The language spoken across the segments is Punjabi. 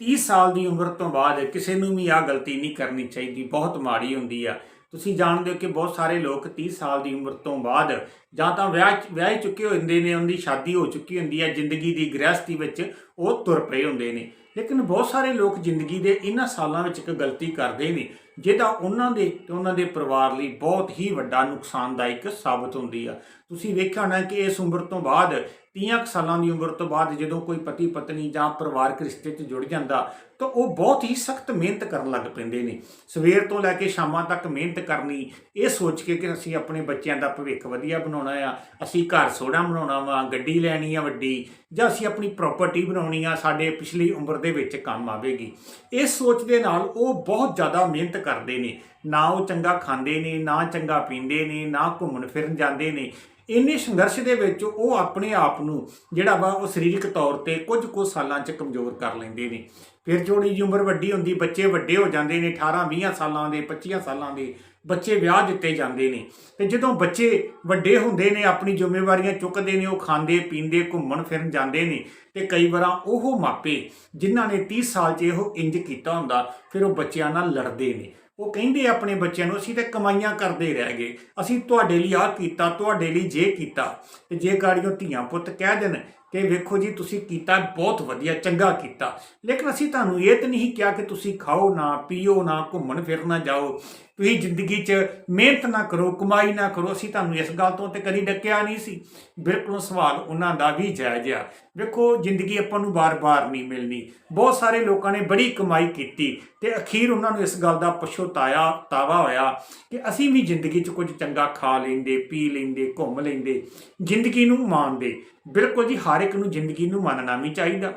30 ਸਾਲ ਦੀ ਉਮਰ ਤੋਂ ਬਾਅਦ ਕਿਸੇ ਨੂੰ ਵੀ ਆਹ ਗਲਤੀ ਨਹੀਂ ਕਰਨੀ ਚਾਹੀਦੀ, ਬਹੁਤ ਮਾੜੀ ਹੁੰਦੀ ਆ। ਤੁਸੀਂ ਜਾਣਦੇ ਹੋ ਕਿ ਬਹੁਤ ਸਾਰੇ ਲੋਕ 30 ਸਾਲ ਦੀ ਉਮਰ ਤੋਂ ਬਾਅਦ ਜਾਂ ਤਾਂ ਵਿਆਹ ਵਿਆਹ ਚੁੱਕੇ ਹੁੰਦੇ ਨੇ, ਉਹਦੀ ਸ਼ਾਦੀ ਹੋ ਚੁੱਕੀ ਹੁੰਦੀ ਹੈ ਜ਼ਿੰਦਗੀ ਦੀ ਗ੍ਰਹਿਸਥੀ ਵਿੱਚ ਉਹ ਤੁਰ ਪਏ ਹੁੰਦੇ ਨੇ। ਲੇਕਿਨ ਬਹੁਤ ਸਾਰੇ ਲੋਕ ਜ਼ਿੰਦਗੀ ਦੇ ਇਹਨਾਂ ਸਾਲਾਂ ਵਿੱਚ ਇੱਕ ਗਲਤੀ ਕਰਦੇ ਨੇ ਜਿਹਦਾ ਉਹਨਾਂ ਦੇ ਤੇ ਉਹਨਾਂ ਦੇ ਪਰਿਵਾਰ ਲਈ ਬਹੁਤ ਹੀ ਵੱਡਾ ਨੁਕਸਾਨਦਾਇਕ ਸਾਬਤ ਹੁੰਦੀ ਆ। ਤੁਸੀਂ ਵੇਖਿਆ ਹੋਣਾ ਕਿ ਇਸ ਉਮਰ ਤੋਂ ਬਾਅਦ 30 ਸਾਲਾਂ ਦੀ ਉਮਰ ਤੋਂ ਬਾਅਦ ਜਦੋਂ ਕੋਈ ਪਤੀ ਪਤਨੀ ਜਾਂ ਪਰਿਵਾਰਕ ਰਿਸ਼ਤੇ 'ਚ ਜੁੜ ਜਾਂਦਾ, ਤਾਂ ਉਹ ਬਹੁਤ ਹੀ ਸਖਤ ਮਿਹਨਤ ਕਰਨ ਲੱਗ ਪੈਂਦੇ ਨੇ। ਸਵੇਰ ਤੋਂ ਲੈ ਕੇ ਸ਼ਾਮਾਂ ਤੱਕ ਮਿਹਨਤ ਕਰਨੀ, ਇਹ ਸੋਚ ਕੇ ਕਿ ਅਸੀਂ ਆਪਣੇ ਬੱਚਿਆਂ ਦਾ ਭਵਿੱਖ ਵਧੀਆ ਬਣਾਉਣਾ ਆ, ਅਸੀਂ ਘਰ ਸੋਹਣਾ ਬਣਾਉਣਾ ਵਾ, ਗੱਡੀ ਲੈਣੀ ਆ ਵੱਡੀ, ਜਾਂ ਅਸੀਂ ਆਪਣੀ ਪ੍ਰਾਪਰਟੀ ਬਣਾਉਣੀ ਆ, ਸਾਡੇ ਪਿਛਲੀ ਉਮਰ ਦੇ ਵਿੱਚ ਕੰਮ ਆਵੇਗੀ। ਇਸ ਸੋਚ ਦੇ ਨਾਲ ਉਹ ਬਹੁਤ ਜ਼ਿਆਦਾ ਮਿਹਨਤ ਕਰਦੇ ਨੇ। ਨਾ ਉਹ ਚੰਗਾ ਖਾਂਦੇ ਨੇ, ਨਾ ਚੰਗਾ ਪੀਂਦੇ ਨੇ, ਨਾ ਘੁੰਮਣ ਫਿਰਨ ਜਾਂਦੇ ਨੇ। ਇੰਨੇ ਸੰਘਰਸ਼ ਦੇ ਵਿੱਚ ਉਹ ਆਪਣੇ ਆਪ ਨੂੰ ਜਿਹੜਾ ਵਾ ਉਹ ਸਰੀਰਕ ਤੌਰ ਤੇ ਕੁਝ ਕੁ ਸਾਲਾਂ 'ਚ ਕਮਜ਼ੋਰ ਕਰ ਲੈਂਦੇ ਨੇ। ਫਿਰ ਥੋੜੀ ਜਿਹੀ ਉਮਰ ਵੱਡੀ ਹੁੰਦੀ, ਬੱਚੇ ਵੱਡੇ ਹੋ ਜਾਂਦੇ ਨੇ 18 20 ਸਾਲਾਂ ਦੇ 25 ਸਾਲਾਂ ਦੇ ਬੱਚੇ ਵਿਆਹ ਦਿੱਤੇ ਜਾਂਦੇ ਨੇ। ਤੇ ਜਦੋਂ ਬੱਚੇ ਵੱਡੇ ਹੁੰਦੇ ਨੇ, ਆਪਣੀ ਜ਼ਿੰਮੇਵਾਰੀਆਂ ਚੁੱਕਦੇ ਨੇ, ਉਹ ਖਾਂਦੇ, ਪੀਂਦੇ, ਘੁੰਮਣ ਫਿਰਨ ਜਾਂਦੇ ਨੇ, ਤੇ ਕਈ ਵਾਰਾਂ ਉਹ ਮਾਪੇ ਜਿਨ੍ਹਾਂ ਨੇ 30 ਸਾਲ 'ਚ ਇਹੋ ਇੰਜ ਕੀਤਾ ਹੁੰਦਾ, ਫਿਰ ਉਹ ਬੱਚਿਆਂ ਨਾਲ ਲੜਦੇ ਨੇ। ਉਹ ਕਹਿੰਦੇ ਆਪਣੇ ਬੱਚਿਆਂ ਨੂੰ, ਅਸੀਂ ਤੇ ਕਮਾਈਆਂ ਕਰਦੇ ਰਹਿ ਗਏ। ਅਸੀਂ ਤੁਹਾਡੇ ਲਈ ਆਹ ਕੀਤਾ, ਤੁਹਾਡੇ ਲਈ ਜੇ ਕੀਤਾ। ਤੇ ਜੇ ਗਾੜੀਆਂ ਧੀਆਂ ਪੁੱਤ ਕਹਿ ਦੇਣ ਕਿ ਵੇਖੋ ਜੀ, ਤੁਸੀਂ ਕੀਤਾ ਬਹੁਤ ਵਧੀਆ, ਚੰਗਾ ਕੀਤਾ। ਲੇਕਿਨ ਅਸੀਂ ਤੁਹਾਨੂੰ ਇਹ ਤਾਂ ਨਹੀਂ ਕਿਹਾ ਕਿ ਤੁਸੀਂ ਖਾਓ ਨਾ, ਪੀਓ ਨਾ, ਘੁੰਮਣ ਫਿਰਨਾ ਜਾਓ। ਤੁਸੀਂ ਜ਼ਿੰਦਗੀ 'ਚ ਮਿਹਨਤ ਨਾ ਕਰੋ, ਕਮਾਈ ਨਾ ਕਰੋ, ਅਸੀਂ ਤੁਹਾਨੂੰ ਇਸ ਗੱਲ ਤੋਂ ਤੇ ਕਦੀ ਡੱਕਿਆ ਨਹੀਂ ਸੀ। ਬਿਲਕੁਲ ਸਵਾਲ ਉਹਨਾਂ ਦਾ ਵੀ ਜਾਇਜ਼ ਆ। ਵੇਖੋ, ਜ਼ਿੰਦਗੀ ਆਪਾਂ ਨੂੰ ਬਾਰ-ਬਾਰ ਨਹੀਂ ਮਿਲਣੀ। ਬਹੁਤ ਸਾਰੇ ਲੋਕਾਂ ਨੇ ਬੜੀ ਕਮਾਈ ਕੀਤੀ ਤੇ ਅਖੀਰ ਉਹਨਾਂ ਨੂੰ ਇਸ ਗੱਲ ਦਾ ਪਛਤਾਇਆ ਤਾਵਾ ਹੋਇਆ ਕਿ ਅਸੀਂ ਵੀ ਜ਼ਿੰਦਗੀ 'ਚ ਕੁਝ ਚੰਗਾ ਖਾ ਲੈਂਦੇ, ਪੀ ਲੈਂਦੇ, ਘੁੰਮ ਲੈਂਦੇ, ਜ਼ਿੰਦਗੀ ਨੂੰ ਮਾਣਦੇ। ਬਿਲਕੁਲ ਜੀ ਹਰ ਇੱਕ ਨੂੰ ਜ਼ਿੰਦਗੀ ਨੂੰ ਮੰਨਣਾ ਵੀ ਚਾਹੀਦਾ।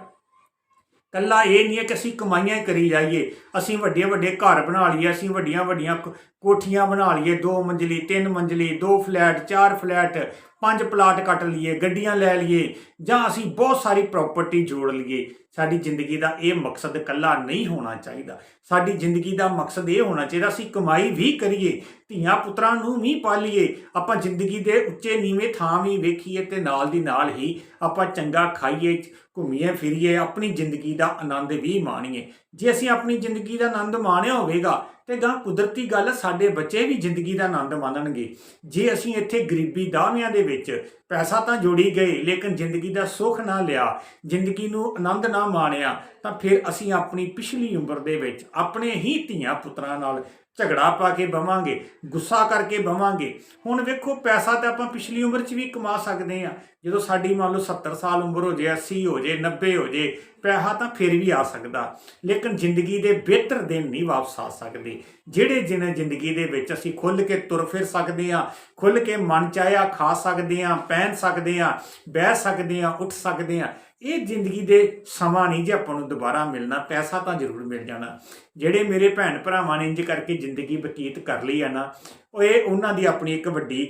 ਕੱਲਾ ਇਹ ਨਹੀਂ ਹੈ ਕਿ ਅਸੀਂ ਕਮਾਈਆਂ ਕਰੀ ਜਾਈਏ, ਅਸੀਂ ਵੱਡੇ ਵੱਡੇ ਘਰ ਬਣਾ ਲਈਏ, ਅਸੀਂ ਵੱਡੀਆਂ ਵੱਡੀਆਂ ਕੋਠੀਆਂ ਬਣਾ ਲਈਏ, ਦੋ ਮੰਜ਼ਲੀ, ਤਿੰਨ ਮੰਜ਼ਲੀ, ਦੋ ਫਲੈਟ, ਚਾਰ ਫਲੈਟ, ਪੰਜ ਪਲਾਟ ਕੱਟ ਲਈਏ, ਗੱਡੀਆਂ ਲੈ ਲਈਏ, ਜਾਂ ਅਸੀਂ ਬਹੁਤ ਸਾਰੀ ਪ੍ਰਾਪਰਟੀ ਜੋੜ ਲਈਏ। ਸਾਡੀ ਜ਼ਿੰਦਗੀ ਦਾ ਇਹ ਮਕਸਦ ਇਕੱਲਾ ਨਹੀਂ ਹੋਣਾ ਚਾਹੀਦਾ। ਸਾਡੀ ਜ਼ਿੰਦਗੀ ਦਾ ਮਕਸਦ ਇਹ ਹੋਣਾ ਚਾਹੀਦਾ, ਅਸੀਂ ਕਮਾਈ ਵੀ ਕਰੀਏ, ਧੀਆਂ ਪੁੱਤਰਾਂ ਨੂੰ ਵੀ ਪਾਲੀਏ। ਆਪਾਂ ਜ਼ਿੰਦਗੀ ਦੇ ਉੱਚੇ ਨੀਵੇਂ ਥਾਂ ਵੀ ਵੇਖੀਏ ਤੇ ਨਾਲ ਦੀ ਨਾਲ ਹੀ ਆਪਾਂ ਚੰਗਾ ਖਾਈਏ, ਘੁੰਮੀਏ, ਫਿਰੀਏ, ਆਪਣੀ ਜ਼ਿੰਦਗੀ ਦਾ ਆਨੰਦ ਵੀ ਮਾਣੀਏ। ਜੇ ਅਸੀਂ ਆਪਣੀ ਜ਼ਿੰਦਗੀ ਦਾ ਆਨੰਦ ਮਾਣਿਆ ਹੋਵੇਗਾ, ਤੇ ਗਾਂ ਕੁਦਰਤੀ ਗੱਲ ਸਾਡੇ ਬੱਚੇ ਵੀ ਜ਼ਿੰਦਗੀ ਦਾ ਆਨੰਦ ਮਾਣਨਗੇ। ਜੇ ਅਸੀਂ ਇੱਥੇ ਗਰੀਬੀ ਦਾਅਵਿਆਂ ਦੇ ਵਿੱਚ ਪੈਸਾ ਤਾਂ ਜੋੜੀ ਗਏ, ਲੇਕਿਨ ਜ਼ਿੰਦਗੀ ਦਾ ਸੁੱਖ ਨਾ ਲਿਆ, ਜ਼ਿੰਦਗੀ ਨੂੰ ਆਨੰਦ ਨਾ ਮਾਣਿਆ, ਤਾਂ ਫਿਰ ਅਸੀਂ ਆਪਣੀ ਪਿਛਲੀ ਉਮਰ ਦੇ ਵਿੱਚ ਆਪਣੇ ਹੀ ਧੀਆਂ ਪੁੱਤਰਾਂ ਨਾਲ ਝਗੜਾ ਪਾ ਕੇ ਬਵਾਂਗੇ, ਗੁੱਸਾ ਕਰਕੇ ਬਵਾਂਗੇ। ਹੁਣ ਵੇਖੋ, ਪੈਸਾ ਤਾਂ ਆਪਾਂ ਪਿਛਲੀ ਉਮਰ 'ਚ ਵੀ ਕਮਾ ਸਕਦੇ ਆ ਜਦੋਂ ਸਾਡੀ ਮੰਨ ਲਓ 70 ਸਾਲ ਉਮਰ ਹੋ ਜੇ 80 ਹੋ ਜੇ 90 ਹੋ ਜੇ, ਪੈਸਾ ਤਾਂ ਫਿਰ ਵੀ ਆ ਸਕਦਾ। ਲੇਕਿਨ ਜ਼ਿੰਦਗੀ ਦੇ ਬਿਹਤਰ ਦਿਨ ਨਹੀਂ ਵਾਪਸ ਆ ਸਕਦੇ। ਜਿਹੜੇ ਜਿਹਨੇ ਜ਼ਿੰਦਗੀ ਦੇ ਵਿੱਚ ਅਸੀਂ ਖੁੱਲ ਕੇ ਤੁਰ ਫਿਰ ਸਕਦੇ ਆ ਖੁੱਲ ਕੇ ਮਨ ਚਾਹਿਆ ਖਾ ਸਕਦੇ ਆ ਪਹਿਨ ਸਕਦੇ ਆ ਬਹਿ ਸਕਦੇ ਆ ਉੱਠ ਸਕਦੇ ਆ ਇਹ ਜ਼ਿੰਦਗੀ ਦੇ ਸਮਾਂ ਨਹੀਂ ਜੇ ਆਪਾਂ ਨੂੰ ਦੁਬਾਰਾ ਮਿਲਣਾ, ਪੈਸਾ ਤਾਂ ਜ਼ਰੂਰ ਮਿਲ ਜਾਣਾ। ਜਿਹੜੇ ਮੇਰੇ ਭੈਣ ਭਰਾਵਾਂ ਨੇ ਇੰਜ ਕਰਕੇ ਜ਼ਿੰਦਗੀ ਬਤੀਤ ਕਰ ਲਈ ਆ ਨਾ, ਉਹ ਇਹ ਉਹਨਾਂ ਦੀ ਆਪਣੀ ਇੱਕ ਵੱਡੀ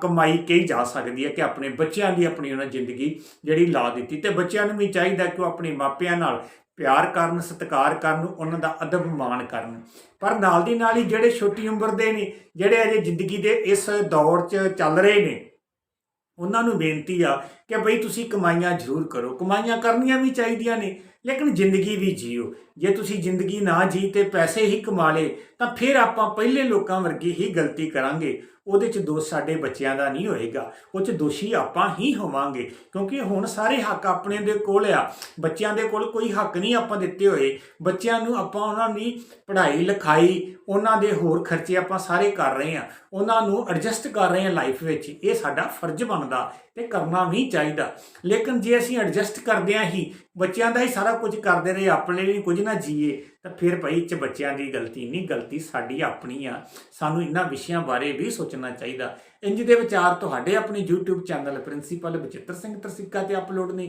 ਕਮਾਈ ਕਹੀ ਜਾ ਸਕਦੀ ਹੈ ਕਿ ਆਪਣੇ ਬੱਚਿਆਂ ਦੀ ਆਪਣੀ ਉਹਨਾਂ ਜ਼ਿੰਦਗੀ ਜਿਹੜੀ ਲਾ ਦਿੱਤੀ। ਤੇ ਬੱਚਿਆਂ ਨੂੰ ਵੀ ਚਾਹੀਦਾ ਕਿ ਉਹ ਆਪਣੇ ਮਾਪਿਆਂ ਨਾਲ ਪਿਆਰ ਕਰਨ, ਸਤਿਕਾਰ ਕਰਨ, ਉਹਨਾਂ ਦਾ ਅਦਬ ਮਾਣ ਕਰਨ। ਪਰ ਨਾਲ ਦੀ ਨਾਲ ਹੀ ਜਿਹੜੇ ਛੋਟੀ ਉਮਰ ਦੇ ਨੇ, ਜਿਹੜੇ ਅਜੇ ਜ਼ਿੰਦਗੀ ਦੇ ਇਸ ਦੌਰ 'ਚ ਚੱਲ ਰਹੇ ਨੇ ਉਹਨਾਂ ਨੂੰ ਬੇਨਤੀ ਆ ਕਿ ਬਈ ਤੁਸੀਂ ਕਮਾਈਆਂ ਜ਼ਰੂਰ ਕਰੋ। ਕਮਾਈਆਂ ਕਰਨੀਆਂ ਵੀ ਚਾਹੀਦੀਆਂ ਨੇ, ਲੇਕਿਨ ਜ਼ਿੰਦਗੀ ਵੀ ਜੀਓ। ਜੇ ਤੁਸੀਂ ਜ਼ਿੰਦਗੀ ਨਾ ਜੀ ਤੇ ਪੈਸੇ ਹੀ ਕਮਾ ਲੇ ਤਾਂ ਫਿਰ ਆਪਾਂ ਪਹਿਲੇ ਲੋਕਾਂ ਵਰਗੀ ਹੀ ਗਲਤੀ ਕਰਾਂਗੇ। ਉਹਦੇ 'ਚ ਦੋਸ਼ ਸਾਡੇ ਬੱਚਿਆਂ ਦਾ ਨਹੀਂ ਹੋਏਗਾ। ਉਹ 'ਚ ਦੋਸ਼ੀ ਆਪਾਂ ਹੀ ਹੋਵਾਂਗੇ। ਕਿਉਂਕਿ ਹੁਣ ਸਾਰੇ ਹੱਕ ਆਪਣੇ ਦੇ ਕੋਲ ਆ। ਬੱਚਿਆਂ ਦੇ ਕੋਲ ਕੋਈ ਹੱਕ ਨਹੀਂ ਆਪਾਂ ਦਿੱਤੇ ਹੋਏ। ਬੱਚਿਆਂ ਨੂੰ ਆਪਾਂ ਉਹਨਾਂ ਦੀ ਪੜ੍ਹਾਈ, ਲਿਖਾਈ, ਉਹਨਾਂ ਦੇ ਹੋਰ ਖਰਚੇ ਆਪਾਂ ਸਾਰੇ ਕਰ ਰਹੇ ਆ ਉਹਨਾਂ ਨੂੰ ਐਡਜਸਟ ਕਰ ਰਹੇ ਆ ਲਾਈਫ ਵਿੱਚ। ਇਹ ਸਾਡਾ ਫਰਜ਼ ਬਣਦਾ ਤੇ ਕਰਨਾ ਵੀ ਚਾਹੀਦਾ। ਲੇਕਿਨ ਜੇ ਅਸੀਂ ਐਡਜਸਟ ਕਰਦੇ ਆ ਹੀ, ਬੱਚਿਆਂ ਦਾ ਹੀ ਸਾਰਾ ਕੁਝ ਕਰਦੇ ਰਹੇ, ਆਪਣੇ ਲਈ ਕੁਝ ਨਾ ਜੀਏ ਤਾਂ ਫਿਰ ਭਾਈ ਚ ਬੱਚਿਆਂ ਦੀ ਗਲਤੀ ਨਹੀਂ, ਗਲਤੀ ਸਾਡੀ ਆਪਣੀ ਆ। ਸਾਨੂੰ ਇਹਨਾਂ ਵਿਸ਼ਿਆਂ ਬਾਰੇ ਵੀ ਸੋਚਣਾ ਚਾਹੀਦਾ। ਇੰਜ ਦੇ ਵਿਚਾਰ ਤੁਹਾਡੇ ਆਪਣੇ YouTube channel principal Bachittar Singh Tarsikka ਤੇ ਅਪਲੋਡ ਨੇ।